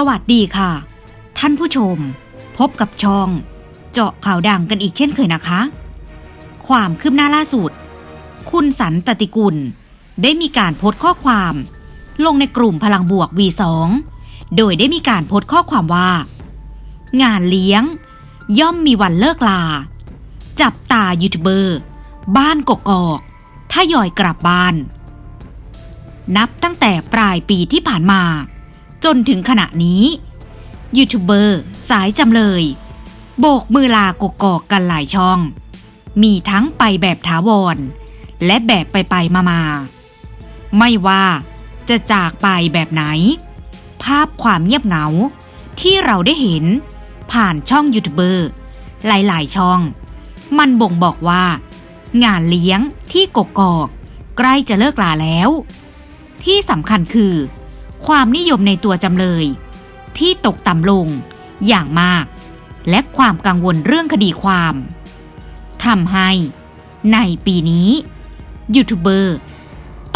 สวัสดีค่ะ ท่านผู้ชม พบกับช่อง เจาะข่าวดังกันอีกเช่นเคยนะคะ ความคืบหน้าล่าสุด คุณสันตติกุล ได้มีการโพสต์ข้อความ ลงในกลุ่มพลังบวก V2 โดยได้มีการโพสต์ข้อความว่า งานเลี้ยง ย่อมมีวันเลิกลา จับตายูทูบเบอร์ บ้านกกอกถ้ายอยกลับบ้าน นับตั้งแต่ปลายปีที่ผ่านมา จนถึงขณะนี้ยูทูบเบอร์สายจำเลย โบกมือลากกอกกันหลายช่อง มีทั้งไปแบบถาวร และแบบไปไปมามา ไม่ว่าจะจากไปแบบไหน ภาพความเงียบเหงาที่เราได้เห็นผ่านช่องยูทูบเบอร์หลาย ๆ ช่อง มันบ่งบอกว่า งานเลี้ยงที่กกอก ใกล้จะเลิกลาแล้ว ที่สำคัญคือ ความนิยมในตัวจำเลย ที่ตกต่ำลงอย่างมาก และความกังวลเรื่องคดีความทำให้ ในปีนี้ยูทูบเบอร์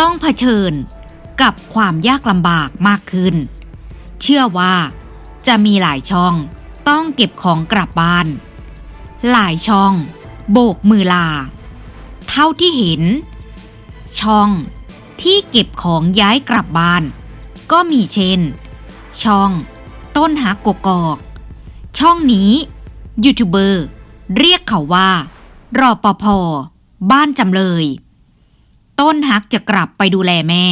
ต้องเผชิญกับความยากลำบากมากขึ้น เชื่อว่าจะมีหลายช่องต้องเก็บของกลับบ้าน หลายช่องโบกมือลา เท่าที่เห็น ช่องที่เก็บของย้ายกลับบ้าน ก็มีเช่น ช่อง ต้นหักกกอก ช่องนี้ยูทูบเบอร์เรียกเขาว่ารอปภบ้านจำเลย ต้นฮักจะกลับไปดูแลแม่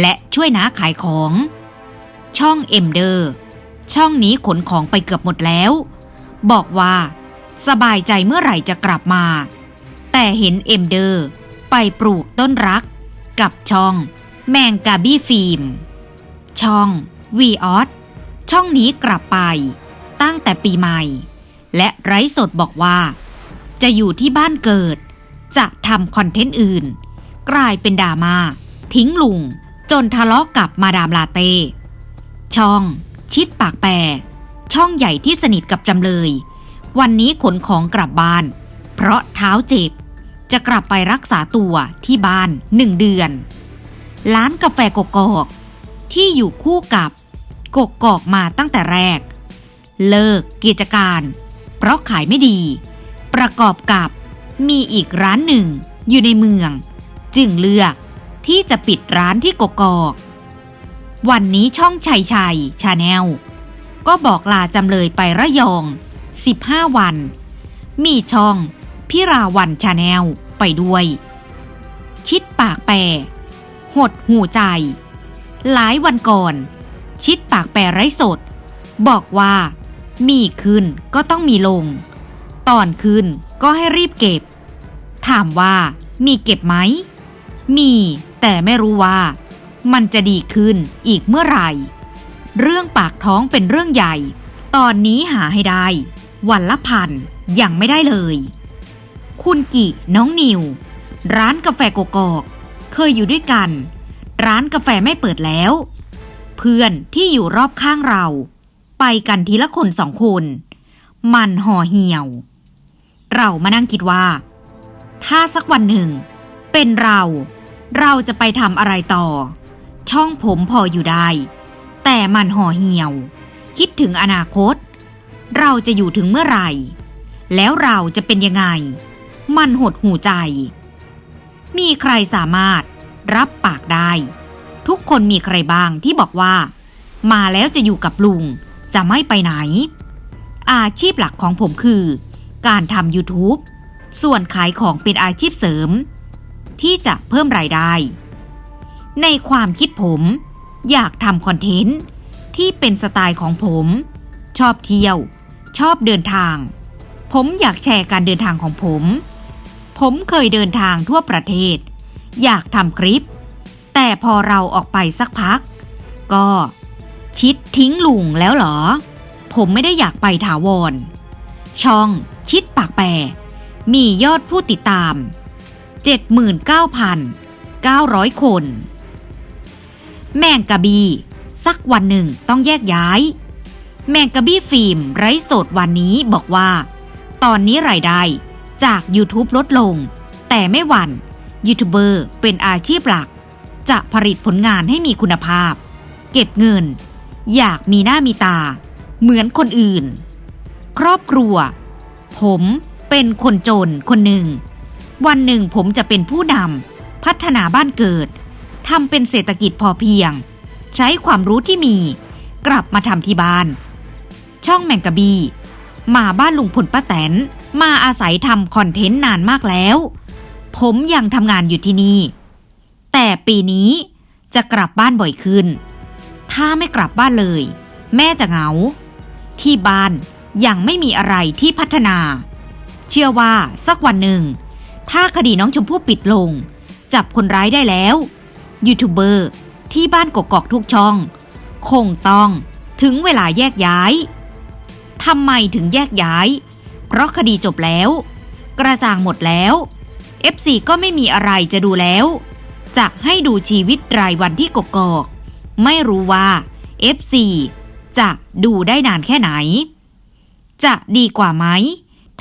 และช่วยน้าขายของ ช่องเอ็มเดอร์ ช่องนี้ขนของไปเกือบหมดแล้ว บอกว่า สบายใจเมื่อไหร่จะกลับมา แต่เห็นเอ็มเดอร์ ไปปลูกต้นรัก กับช่อง แมงกาบี้ฟิล์ม ช่องวีออสช่องนี้กลับไป ตั้งแต่ปีใหม่ และไร้สดบอกว่า จะอยู่ที่บ้านเกิด จะทำคอนเทนต์อื่น กลายเป็นดราม่าทิ้งลุง จนทะเลาะกับมาดามลาเต้ ช่อง ชิดปากแปรช่องใหญ่ที่สนิทกับจำเลย วันนี้ขนของกลับบ้าน เพราะเท้าเจ็บ จะกลับไปรักษาตัวที่บ้านหนึ่งเดือน ร้านกาแฟกกอก ที่อยู่คู่กับกกอกมาตั้งแต่แรก เลิกกิจการ เพราะขายไม่ดี ประกอบกับมีอีกร้านหนึ่งอยู่ในเมือง จึงเลือกที่จะปิดร้านที่กกอก วันนี้ช่องชัยชัยชาแนลก็บอกลาจำเลยไประยอง 15 วัน มีช่องพิราวันชาแนลไปด้วย ชิดปากแปรหดหูใจ หลายวันก่อน ชิดปากแปรไร้สด บอกว่า มีขึ้นก็ต้องมีลง ตอนขึ้นก็ให้รีบเก็บ ถามว่ามีเก็บไหม มีแต่ไม่รู้ว่า มันจะดีขึ้นอีกเมื่อไหร่ เรื่องปากท้องเป็นเรื่องใหญ่ ตอนนี้หาให้ได้ วันละพันยังไม่ได้เลย คุณกิน้องนิว ร้านกาแฟโกกอก เคยอยู่ด้วยกัน ร้านกาแฟไม่เปิดแล้ว เพื่อนที่อยู่รอบข้างเรา ไปกันทีละคนสองคน มันห่อเหี่ยว เรามานั่งคิดว่า ถ้าสักวันหนึ่ง เป็นเรา เราจะไปทำอะไรต่อ ช่องผมพออยู่ได้ แต่มันห่อเหี่ยว คิดถึงอนาคต เราจะอยู่ถึงเมื่อไหร่ แล้วเราจะเป็นยังไง มันหดหูใจ มีใครสามารถ รับปากได้ ทุกคนมีใครบ้างที่บอกว่า มาแล้วจะอยู่กับลุง จะไม่ไปไหน อาชีพหลักของผมคือ การทำ YouTube ส่วนขายของเป็นอาชีพเสริม ที่จะเพิ่มรายได้ ในความคิดผม อยากทำคอนเทนต์ที่เป็นสไตล์ของผม ชอบเที่ยว ชอบเดินทาง ผมอยากแชร์การเดินทางของผม ผมเคยเดินทางทั่วประเทศ อยากทำคลิป แต่พอเราออกไปสักพัก ก็ชิดทิ้งลุงแล้วเหรอ ผมไม่ได้อยากไปถาวร ช่องชิดปากแปรมียอดผู้ติดตาม 79,900 คน แมงกะบี สักวันหนึ่งต้องแยกย้าย แมงกะบี้ฟิล์มไร้สดวันนี้บอกว่า ตอนนี้รายได้จาก YouTube ลดลง แต่ไม่หวั่น ยูทูบเบอร์เป็นอาชีพหลัก จะผลิตผลงานให้มีคุณภาพ เก็บเงิน อยากมีหน้ามีตา เหมือนคนอื่น ครอบครัว ผมเป็นคนจนคนหนึ่ง วันหนึ่งผมจะเป็นผู้นำพัฒนาบ้านเกิดทำเป็นเศรษฐกิจพอเพียง ใช้ความรู้ที่มี กลับมาทำที่บ้าน ช่องแมงกะบี มาบ้านลุงพลป้าแตน มาอาศัยทำคอนเทนต์นานมากแล้ว ผมยังทำงานอยู่ที่นี่ แต่ปีนี้จะกลับบ้านบ่อยขึ้น ถ้าไม่กลับบ้านเลย แม่จะเหงา ที่บ้านยังไม่มีอะไรที่พัฒนา เชื่อว่าสักวันหนึ่ง ถ้าคดีน้องชมพู่ปิดลง จับคนร้ายได้แล้ว ยูทูบเบอร์ที่บ้านกกอกทุกช่อง คงต้องถึงเวลาแยกย้ายทำไมถึงแยกย้าย เพราะคดีจบแล้ว กระจ่างหมดแล้ว FC ก็ไม่มีอะไรจะดูแล้วจะให้ดูชีวิตรายวันที่กกอก ไม่รู้ว่า FC จะดูได้นานแค่ไหน จะดีกว่าไหม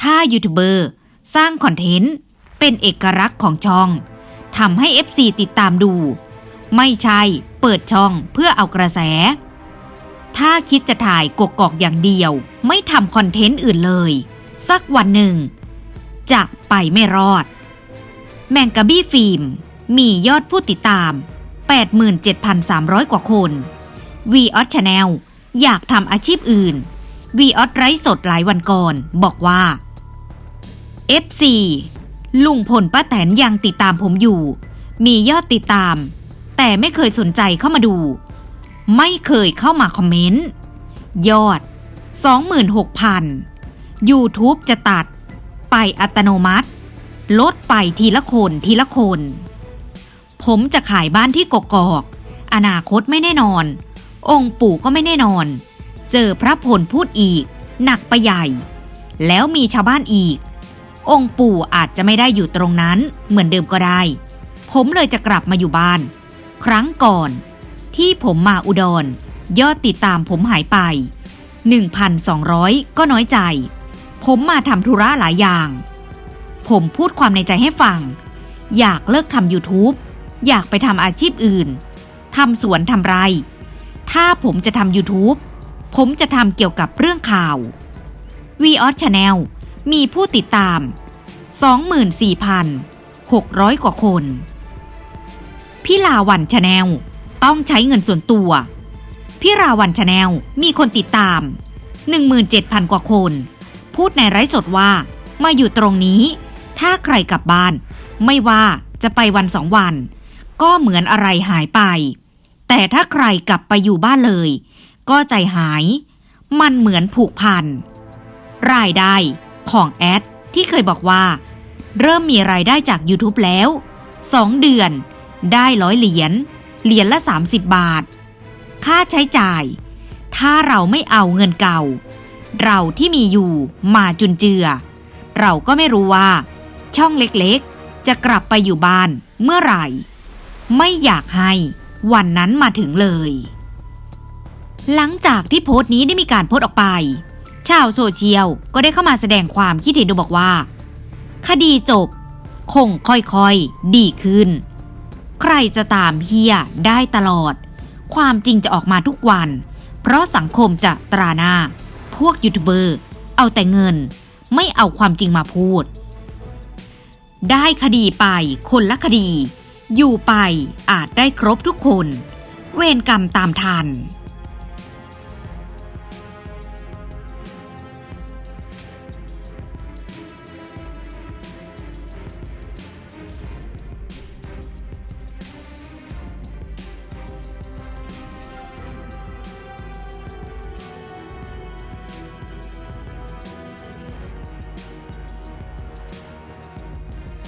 ถ้ายูทูบเบอร์สร้างคอนเทนต์ เป็นเอกลักษณ์ของช่องทำให้ FC ติดตามดู ไม่ใช่เปิดช่องเพื่อเอากระแส ถ้าคิดจะถ่ายกกอกอย่างเดียว ไม่ทำคอนเทนต์อื่นเลย สักวันหนึ่ง จะไปไม่รอด แมงกะบี้ฟิล์ม มียอดผู้ติดตาม 87,300 กว่าคน วีออสชาแนลอยากทำอาชีพอื่น วีออสไร้สดหลายวันก่อน บอกว่า FC ลุงพลป้าแตนยังติดตามผมอยู่ มียอดติดตาม แต่ไม่เคยสนใจเข้ามาดู ไม่เคยเข้ามาคอมเมนต์ ยอด 26,000 YouTube จะตัด ไปอัตโนมัติ ลดไปทีละคนทีละคน ผมจะขายบ้านที่กกอก อนาคตไม่แน่นอน องค์ปู่ก็ไม่แน่นอน เจอพระพลพูดอีก หนักไปใหญ่ แล้วมีชาวบ้านอีก องค์ปู่อาจจะไม่ได้อยู่ตรงนั้นเหมือนเดิมก็ได้ ผมเลยจะกลับมาอยู่บ้าน ครั้งก่อน ที่ผมมาอุดร ยอดติดตามผมหายไป 1,200 ก็น้อยใจ ผมมาทำธุระหลายอย่าง ผมพูดความในใจให้ฟัง อยากเลิกทำ YouTube อยากไปทำอาชีพอื่น ทำสวนทำไร ถ้าผมจะทำ YouTube ผมจะทำเกี่ยวกับเรื่องข่าว v ีออสชาแนลมีผู้ติดตาม 24,600 กว่าคน พี่ลาวันชาแนลต้องใช้เงินส่วนตัวพี่ราวันชาแนลมีคนติดตาม 17,000 กว่าคน พูดในไร้สดว่า มาอยู่ตรงนี้ ถ้าใครกลับบ้าน ไม่ว่าจะไปวันสองวัน ก็เหมือนอะไรหายไป แต่ถ้าใครกลับไปอยู่บ้านเลย ก็ใจหาย มันเหมือนผูกพัน รายได้ของแอดที่เคยบอกว่า เริ่มมีรายได้จาก YouTube แล้ว 2 เดือนได้ร้อยเหรียญเหรียญละ 30 บาท ค่าใช้จ่าย ถ้าเราไม่เอาเงินเก่า เราที่มีอยู่มาจุนเจือ เราก็ไม่รู้ว่า ช่องเล็กๆ จะกลับไปอยู่บ้านเมื่อไหร่ ไม่อยากให้วันนั้นมาถึงเลย หลังจากที่โพสต์นี้ได้มีการโพสต์ออกไป ชาวโซเชียลก็ได้เข้ามาแสดงความคิดเห็นโดยบอกว่า คดีจบ คงค่อยๆ ดีขึ้น ใครจะตามเฮียได้ตลอด ความจริงจะออกมาทุกวัน เพราะสังคมจะตราหน้า พวกยูทูบเบอร์ เอาแต่เงิน ไม่เอาความจริงมาพูด ได้คดีไปคนละคดี อยู่ไปอาจได้ครบทุกคน เวรกรรมตามทัน